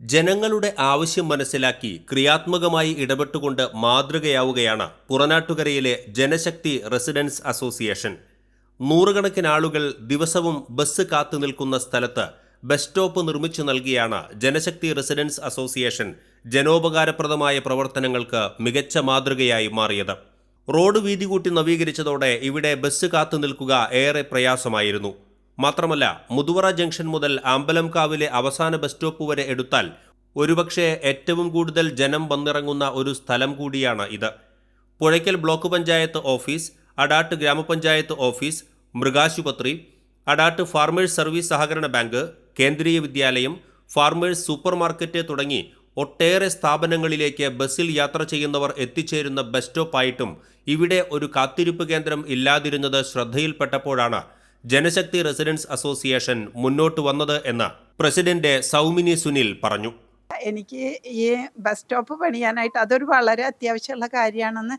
ജനങ്ങളുടെ ആവശ്യം മനസ്സിലാക്കി ക്രിയാത്മകമായി ഇടപെട്ടുകൊണ്ട് മാതൃകയാവുകയാണ് പുറനാട്ടുകരയിലെ ജനശക്തി റെസിഡൻസ് അസോസിയേഷൻ. നൂറുകണക്കിന് ആളുകൾ ദിവസവും ബസ് കാത്തു നിൽക്കുന്ന സ്ഥലത്ത് ബസ് സ്റ്റോപ്പ് നിർമ്മിച്ചു നൽകിയാണ് ജനശക്തി റെസിഡൻസ് അസോസിയേഷൻ ജനോപകാരപ്രദമായ പ്രവർത്തനങ്ങൾക്ക് മികച്ച മാതൃകയായി മാറിയത്. റോഡ് വീതി കൂട്ടി നവീകരിച്ചതോടെ ഇവിടെ ബസ് കാത്തു നിൽക്കുക ഏറെ പ്രയാസമായിരുന്നു. മാത്രമല്ല മുതുവറ ജംഗ്ഷൻ മുതൽ അമ്പലംകാവിലെ അവസാന ബസ് സ്റ്റോപ്പ് വരെ എടുത്താൽ ഒരുപക്ഷെ ഏറ്റവും കൂടുതൽ ജനം വന്നിറങ്ങുന്ന ഒരു സ്ഥലം കൂടിയാണ് ഇത്. പുഴയ്ക്കൽ ബ്ലോക്ക് പഞ്ചായത്ത് ഓഫീസ് അടാട്ട് ഗ്രാമപഞ്ചായത്ത് ഓഫീസ് മൃഗാശുപത്രി അടാട്ട് ഫാർമേഴ്സ് സർവീസ് സഹകരണ bank Kendriya Vidyalaya farmers super market തുടങ്ങി ഒട്ടേറെ സ്ഥാപനങ്ങളിലേക്ക് ബസ്സിൽ യാത്ര ചെയ്യുന്നവർ എത്തിച്ചേരുന്ന ബസ് സ്റ്റോപ്പായിട്ടും ഇവിടെ ഒരു കാത്തിരിപ്പ് കേന്ദ്രം ഇല്ലാതിരുന്നത് ശ്രദ്ധയിൽപ്പെട്ടപ്പോഴാണ് ജനശക്തി റെസിഡൻസ് അസോസിയേഷൻ മുന്നോട്ട് വന്നത് എന്ന് പ്രസിഡന്റ് സൗമിനി സുനിൽ പറഞ്ഞു എനിക്ക് ഈ ബസ് സ്റ്റോപ്പ് പണിയാനായിട്ട് അതൊരു വളരെ അത്യാവശ്യമുള്ള കാര്യമാണെന്ന്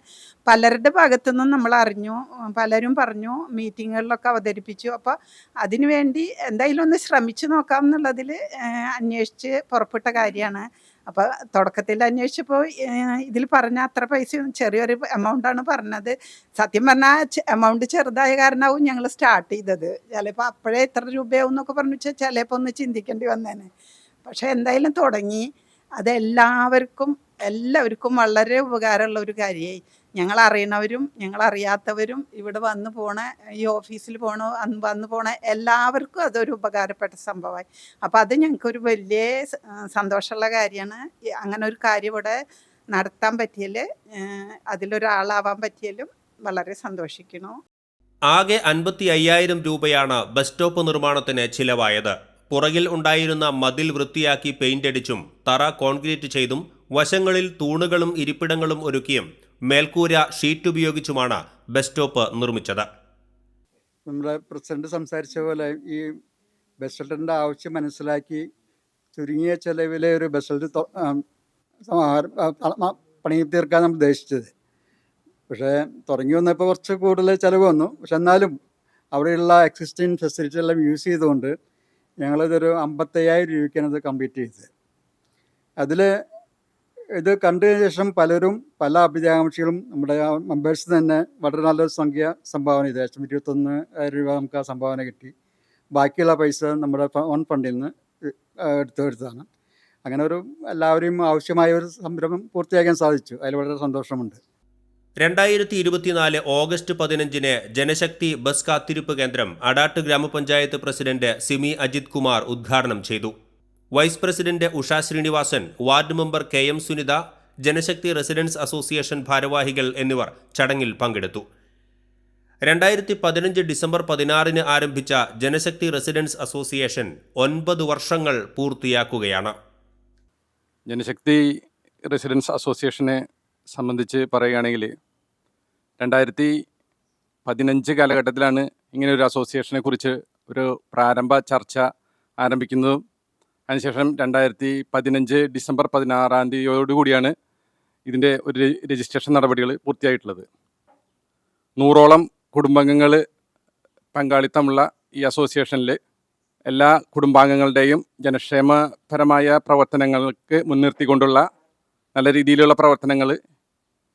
പലരുടെ ഭാഗത്തുനിന്നും നമ്മൾ അറിഞ്ഞു. പലരും പറഞ്ഞു മീറ്റിങ്ങുകളിലൊക്കെ അവതരിപ്പിച്ചു. അപ്പോൾ അതിനുവേണ്ടി എന്തായാലും ഒന്ന് ശ്രമിച്ചു നോക്കാം എന്നുള്ളതിൽ അന്വേഷിച്ച് പുറപ്പെട്ട കാര്യമാണ്. അപ്പോൾ തുടക്കത്തിൽ അന്വേഷിച്ചപ്പോൾ ഇതിൽ പറഞ്ഞ അത്ര പൈസ ചെറിയൊരു എമൗണ്ടാണ് പറഞ്ഞത്. സത്യം പറഞ്ഞാൽ എമൗണ്ട് ചെറുതായ കാരണമാവും ഞങ്ങൾ സ്റ്റാർട്ട് ചെയ്തത്. ചിലപ്പോൾ അപ്പോഴേ എത്ര രൂപയാവും എന്നൊക്കെ പറഞ്ഞു വെച്ചാൽ ചിലപ്പോൾ ഒന്ന് ചിന്തിക്കേണ്ടി വന്നേനെ. പക്ഷെ എന്തായാലും തുടങ്ങി. അതെല്ലാവർക്കും എല്ലാവർക്കും വളരെ ഉപകാരമുള്ള ഒരു കാര്യമായി. ഞങ്ങൾ അറിയണവരും ഞങ്ങൾ അറിയാത്തവരും ഇവിടെ വന്നു പോണ ഈ ഓഫീസിൽ പോണ വന്ന് പോണ എല്ലാവർക്കും അതൊരു ഉപകാരപ്പെട്ട സംഭവമായി. അപ്പോൾ അത് ഞങ്ങൾക്കൊരു വലിയ സന്തോഷമുള്ള കാര്യമാണ്. അങ്ങനെ ഒരു കാര്യം ഇവിടെ നടത്താൻ പറ്റിയതിൽ അതിലൊരാളാവാൻ പറ്റിയാലും വളരെ സന്തോഷിക്കുന്നു. ആകെ അൻപത്തി അയ്യായിരം രൂപയാണ് ബസ് സ്റ്റോപ്പ് നിർമ്മാണത്തിന് ചിലവായത്. പുറകിൽ ഉണ്ടായിരുന്ന മതിൽ വൃത്തിയാക്കി പെയിന്റ് അടിച്ചും തറ കോൺക്രീറ്റ് ചെയ്തും വശങ്ങളിൽ തൂണുകളും ഇരിപ്പിടങ്ങളും ഒരുക്കിയും മേൽക്കൂര ഷീറ്റ് ഉപയോഗിച്ചുമാണ് ബസ് സ്റ്റോപ്പ് നിർമ്മിച്ചത്. നമ്മുടെ പ്രസിഡന്റ് സംസാരിച്ച പോലെ ഈ ബസ് ഷെൽട്ടറിന്റെ ആവശ്യം മനസ്സിലാക്കി ചുരുങ്ങിയ ചെലവിലെ ഒരു ബസ് ഷെൽട്ടർ പണി തീർക്കാൻ നമ്മൾ ഉദ്ദേശിച്ചത്. പക്ഷേ തുടങ്ങി വന്നപ്പോൾ കുറച്ച് കൂടുതൽ ചിലവ് വന്നു. പക്ഷെ എന്നാലും അവിടെയുള്ള എക്സിസ്റ്റിംഗ് ഫെസിലിറ്റി എല്ലാം യൂസ് ചെയ്തുകൊണ്ട് ഞങ്ങളിതൊരു അമ്പത്തയ്യായിരം രൂപയ്ക്കാണ് ഇത് കംപ്ലീറ്റ് ചെയ്തത്. അതിൽ ഇത് കണ്ടതിന് ശേഷം പലരും പല അഭിജാകാംക്ഷികളും നമ്മുടെ മെമ്പേഴ്സ് തന്നെ വളരെ നല്ലൊരു സംഖ്യ സംഭാവന ചെയ്തു. ഏകദേശം ഇരുപത്തൊന്ന് രൂപ നമുക്ക് ആ സംഭാവന കിട്ടി. ബാക്കിയുള്ള പൈസ നമ്മുടെ ഓൺ ഫണ്ടിൽ നിന്ന് എടുത്തു എടുത്തതാണ്. അങ്ങനെ ഒരു എല്ലാവരെയും ആവശ്യമായ ഒരു സംരംഭം പൂർത്തിയാക്കാൻ സാധിച്ചു. അതിൽ വളരെ സന്തോഷമുണ്ട്. രണ്ടായിരത്തി ഇരുപത്തിനാല് ഓഗസ്റ്റ് പതിനഞ്ചിന് ജനശക്തി ബസ് കാത്തിരിപ്പ് കേന്ദ്രം അടാട്ട് ഗ്രാമപഞ്ചായത്ത് പ്രസിഡന്റ് സിമി അജിത് കുമാർ ഉദ്ഘാടനം ചെയ്തു. Vice president Usha Srinivasan ward member K M Sunitha Janasakthi residents association ഭാരവാഹികൾ എന്നിവർ ചടങ്ങിൽ പങ്കെടുത്തു. രണ്ടായിരത്തി പതിനഞ്ച് ഡിസംബർ പതിനാറിന് ആരംഭിച്ച ജനശക്തി റെസിഡൻസ് അസോസിയേഷൻ ഒൻപത് വർഷങ്ങൾ പൂർത്തിയാക്കുകയാണ്. ജനശക്തി റെസിഡൻസ് അസോസിയേഷനെ സംബന്ധിച്ച് പറയുകയാണെങ്കിൽ രണ്ടായിരത്തി പതിനഞ്ച് കാലഘട്ടത്തിലാണ് ഇങ്ങനെ ഒരു അസോസിയേഷനെ കുറിച്ച് ഒരു പ്രാരംഭ ചർച്ച ആരംഭിക്കുന്നതും. അതിനുശേഷം രണ്ടായിരത്തി പതിനഞ്ച് ഡിസംബർ പതിനാറാം തീയതിയോടുകൂടിയാണ് ഇതിന്റെ ഒരു രജിസ്ട്രേഷൻ നടപടികൾ പൂർത്തിയായിട്ടുള്ളത്. നൂറോളം കുടുംബാംഗങ്ങൾ പങ്കാളിത്തമുള്ള ഈ അസോസിയേഷനിൽ എല്ലാ കുടുംബാംഗങ്ങളുടെയും ജനക്ഷേമപരമായ പ്രവർത്തനങ്ങൾക്ക് മുൻനിർത്തിക്കൊണ്ടുള്ള നല്ല രീതിയിലുള്ള പ്രവർത്തനങ്ങൾ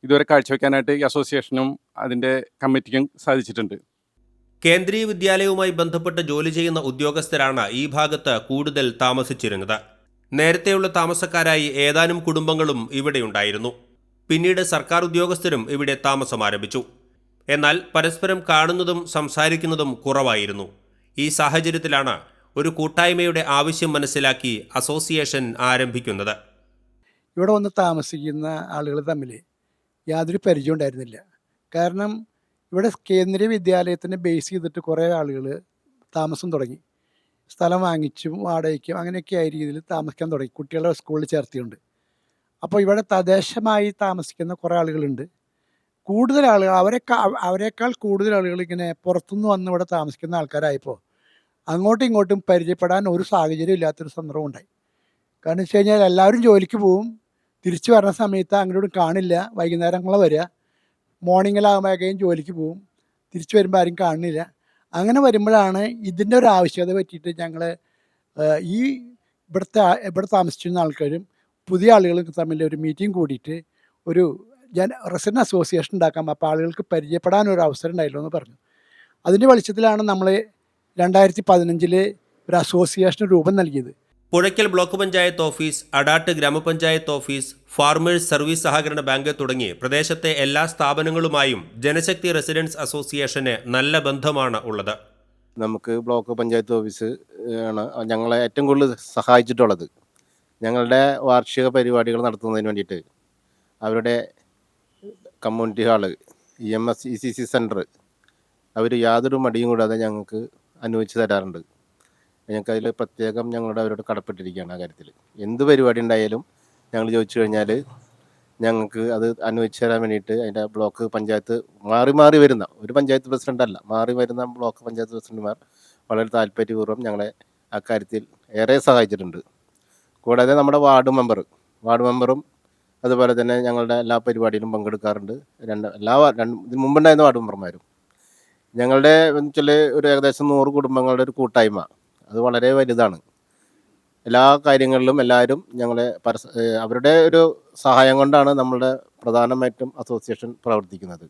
ഇതുവരെ കാഴ്ചവെക്കാനായിട്ട് ഈ അസോസിയേഷനും അതിന്റെ കമ്മിറ്റിക്കും സാധിച്ചിട്ടുണ്ട്. കേന്ദ്രീയ വിദ്യാലയവുമായി ബന്ധപ്പെട്ട് ജോലി ചെയ്യുന്ന ഉദ്യോഗസ്ഥരാണ് ഈ ഭാഗത്ത് കൂടുതൽ താമസിച്ചിരുന്നത്. നേരത്തെയുള്ള താമസക്കാരായി ഏതാനും കുടുംബങ്ങളും ഇവിടെയുണ്ടായിരുന്നു പിന്നീട് സർക്കാർ ഉദ്യോഗസ്ഥരും ഇവിടെ താമസം ആരംഭിച്ചു. എന്നാൽ പരസ്പരം കാണുന്നതും സംസാരിക്കുന്നതും കുറവായിരുന്നു. ഈ സാഹചര്യത്തിലാണ് ഒരു കൂട്ടായ്മയുടെ ആവശ്യം മനസ്സിലാക്കി അസോസിയേഷൻ ആരംഭിക്കുന്നത്. ഇവിടെ വന്ന് താമസിക്കുന്ന ആളുകൾ തമ്മിൽ യാതൊരു പരിചയം ഉണ്ടായിരുന്നില്ല. കാരണം ഇവിടെ കേന്ദ്രീയ വിദ്യാലയത്തിനെ ബേസ് ചെയ്തിട്ട് കുറേ ആളുകൾ താമസം തുടങ്ങി. സ്ഥലം വാങ്ങിച്ചും വാടകയ്ക്കും അങ്ങനെയൊക്കെ ആയ രീതിയിൽ താമസിക്കാൻ തുടങ്ങി. കുട്ടികളെ സ്കൂളിൽ ചേർത്തിയുണ്ട് അപ്പോൾ ഇവിടെ തദ്ദേശമായി താമസിക്കുന്ന കുറേ ആളുകളുണ്ട്. കൂടുതൽ ആളുകൾ അവരെക്കാൾ അവരെക്കാൾ കൂടുതൽ ആളുകൾ ഇങ്ങനെ പുറത്തുനിന്ന് വന്ന് ഇവിടെ താമസിക്കുന്ന ആൾക്കാരായപ്പോൾ അങ്ങോട്ടും ഇങ്ങോട്ടും പരിചയപ്പെടാൻ ഒരു സാഹചര്യം ഇല്ലാത്തൊരു സന്ദർഭം ഉണ്ടായി. കാരണം വെച്ച് കഴിഞ്ഞാൽ എല്ലാവരും ജോലിക്ക് പോവും തിരിച്ചു വരുന്ന സമയത്ത് അങ്ങോട്ടും കാണില്ല. വൈകുന്നേരങ്ങളെ വരിക. മോർണിംഗിലാകുമ്പോഴേക്കും ജോലിക്ക് പോവും. തിരിച്ചു വരുമ്പോൾ ആരും കാണില്ല അങ്ങനെ വരുമ്പോഴാണ് ഇതിന്റെ ഒരു ആവശ്യകത പറ്റിയിട്ട് ഞങ്ങൾ ഈ ഇവിടുത്തെ ഇവിടെ താമസിച്ചിരുന്ന ആൾക്കാരും പുതിയ ആളുകളും തമ്മിൽ ഒരു മീറ്റിംഗ് കൂടിയിട്ട് ഒരു ഞാൻ റെസിഡന്റ് അസോസിയേഷൻ ഉണ്ടാക്കാം അപ്പോൾ ആളുകൾക്ക് പരിചയപ്പെടാൻ ഒരു അവസരം ഉണ്ടായില്ല എന്ന് പറഞ്ഞു. അതിന്റെ വെളിച്ചത്തിലാണ് നമ്മൾ രണ്ടായിരത്തി പതിനഞ്ചിൽ ഒരു അസോസിയേഷന് രൂപം നൽകിയത്. പുഴയ്ക്കൽ ബ്ലോക്ക് പഞ്ചായത്ത് ഓഫീസ് അടാട്ട് ഗ്രാമപഞ്ചായത്ത് ഓഫീസ് ഫാർമേഴ്സ് സർവീസ് സഹകരണ ബാങ്ക് തുടങ്ങി പ്രദേശത്തെ എല്ലാ സ്ഥാപനങ്ങളുമായും ജനശക്തി റെസിഡൻസ് അസോസിയേഷന് നല്ല ബന്ധമാണ് ഉള്ളത്. നമുക്ക് ബ്ലോക്ക് പഞ്ചായത്ത് ഓഫീസ് ആണ് ഞങ്ങളെ ഏറ്റവും കൂടുതൽ സഹായിച്ചിട്ടുള്ളത്. ഞങ്ങളുടെ വാർഷിക പരിപാടികൾ നടത്തുന്നതിന് വേണ്ടിയിട്ട് അവരുടെ community hall E M S E C C centre അവർ യാതൊരു മടിയും കൂടാതെ ഞങ്ങൾക്ക് അനുവദിച്ച് തരാറുണ്ട്. ഞങ്ങൾക്ക് അതിൽ പ്രത്യേകം ഞങ്ങളുടെ അവരോട് കടപ്പെട്ടിരിക്കുകയാണ് ആ കാര്യത്തിൽ എന്ത് പരിപാടി ഉണ്ടായാലും ഞങ്ങൾ ചോദിച്ചു കഴിഞ്ഞാൽ ഞങ്ങൾക്ക് അത് അനുവദിച്ചു തരാൻ വേണ്ടിയിട്ട് അതിന്റെ ബ്ലോക്ക് പഞ്ചായത്ത് മാറി മാറി വരുന്ന ഒരു പഞ്ചായത്ത് പ്രസിഡന്റ് അല്ല മാറി വരുന്ന ബ്ലോക്ക് പഞ്ചായത്ത് പ്രസിഡന്റുമാർ വളരെ താല്പര്യപൂർവം ഞങ്ങളെ ആ കാര്യത്തിൽ ഏറെ സഹായിച്ചിട്ടുണ്ട്. കൂടാതെ നമ്മുടെ വാർഡ് മെമ്പർ വാർഡ് മെമ്പറും അതുപോലെ തന്നെ ഞങ്ങളുടെ എല്ലാ പരിപാടിയിലും പങ്കെടുക്കാറുണ്ട്. രണ്ട് എല്ലാ രണ്ട് ഇതിന് മുമ്പുണ്ടായിരുന്ന വാർഡ് മെമ്പർമാരും. ഞങ്ങളുടെ വെച്ചാൽ ഒരു ഏകദേശം നൂറ് കുടുംബങ്ങളുടെ ഒരു കൂട്ടായ്മ അത് വളരെ വലുതാണ്. എല്ലാ കാര്യങ്ങളിലും എല്ലാവരും ഞങ്ങളെ പരസ അവരുടെ ഒരു സഹായം കൊണ്ടാണ് നമ്മളുടെ പ്രധാനമായിട്ടും അസോസിയേഷൻ പ്രവർത്തിക്കുന്നത്.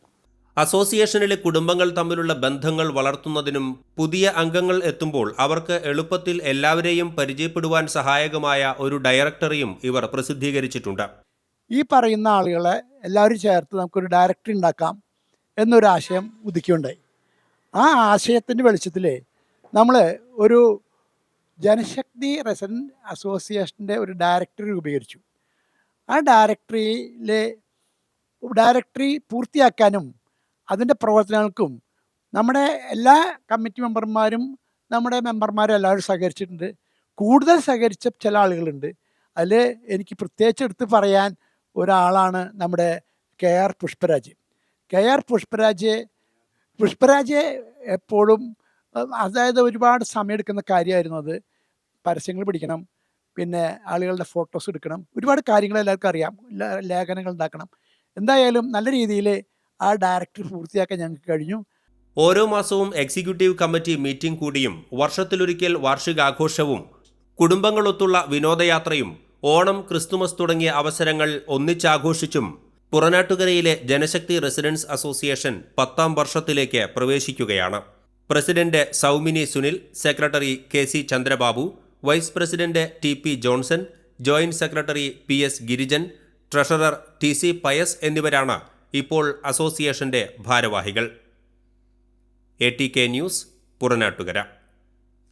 അസോസിയേഷനിലെ കുടുംബങ്ങൾ തമ്മിലുള്ള ബന്ധങ്ങൾ വളർത്തുന്നതിനും പുതിയ അംഗങ്ങൾ എത്തുമ്പോൾ അവർക്ക് എളുപ്പത്തിൽ എല്ലാവരെയും പരിചയപ്പെടുവാൻ സഹായകമായ ഒരു ഡയറക്ടറിയും ഇവർ പ്രസിദ്ധീകരിച്ചിട്ടുണ്ട്. ഈ പറയുന്ന ആളുകളെ എല്ലാവരും ചേർത്ത് നമുക്കൊരു ഡയറക്ടറി ഉണ്ടാക്കാം എന്നൊരു ആശയം ഉദിക്കുകയുണ്ടായി. ആ ആശയത്തിന്റെ വെളിച്ചത്തിൽ നമ്മൾ ഒരു ജനശക്തി റെസിഡന്റ് അസോസിയേഷന്റെ ഒരു ഡയറക്ടറി രൂപീകരിച്ചു. ആ ഡയറക്ടറിയിലെ ഡയറക്ടറി പൂർത്തിയാക്കാനും അതിന്റെ പ്രവർത്തനങ്ങൾക്കും നമ്മുടെ എല്ലാ കമ്മിറ്റി മെമ്പർമാരും നമ്മുടെ മെമ്പർമാരും എല്ലാവരും സഹകരിച്ചിട്ടുണ്ട്. കൂടുതൽ സഹകരിച്ച ചില ആളുകളുണ്ട്. അതിൽ എനിക്ക് പ്രത്യേകിച്ച് എടുത്ത് പറയാൻ ഒരാളാണ് നമ്മുടെ K R Pushparaj. K R Pushparaj Pushparaj എപ്പോഴും അതായത് ഒരുപാട് സമയമെടുക്കുന്ന കാര്യമായിരുന്നു അത്. പരസ്യങ്ങൾ പിടിക്കണം പിന്നെ ആളുകളുടെ ഫോട്ടോസ് എടുക്കണം. ഒരുപാട് കാര്യങ്ങൾ എല്ലാവർക്കും അറിയാം. ലേഖനങ്ങൾ ഉണ്ടാക്കണം. എന്തായാലും നല്ല രീതിയിൽ ആ ഡയറക്ടർ പൂർത്തിയാക്കാൻ ഞങ്ങൾക്ക് കഴിഞ്ഞു. ഓരോ മാസവും എക്സിക്യൂട്ടീവ് കമ്മിറ്റി മീറ്റിംഗ് കൂടിയും വർഷത്തിലൊരിക്കൽ വാർഷികാഘോഷവും കുടുംബങ്ങളൊത്തുള്ള വിനോദയാത്രയും ഓണം ക്രിസ്തുമസ് തുടങ്ങിയ അവസരങ്ങൾ ഒന്നിച്ചാഘോഷിച്ചും പുറനാട്ടുകരയിലെ ജനശക്തി റെസിഡൻസ് അസോസിയേഷൻ പത്താം വർഷത്തിലേക്ക് പ്രവേശിക്കുകയാണ്. President Soumini Sunil secretary K C Chandrababu vice president T P Johnson joint secretary P S Girijan treasurer T C Pius എന്നിവരാണ് ഇപ്പോൾ അസോസിയേഷന്റെ ഭാരവാഹികൾ. A T K news Puranattukara.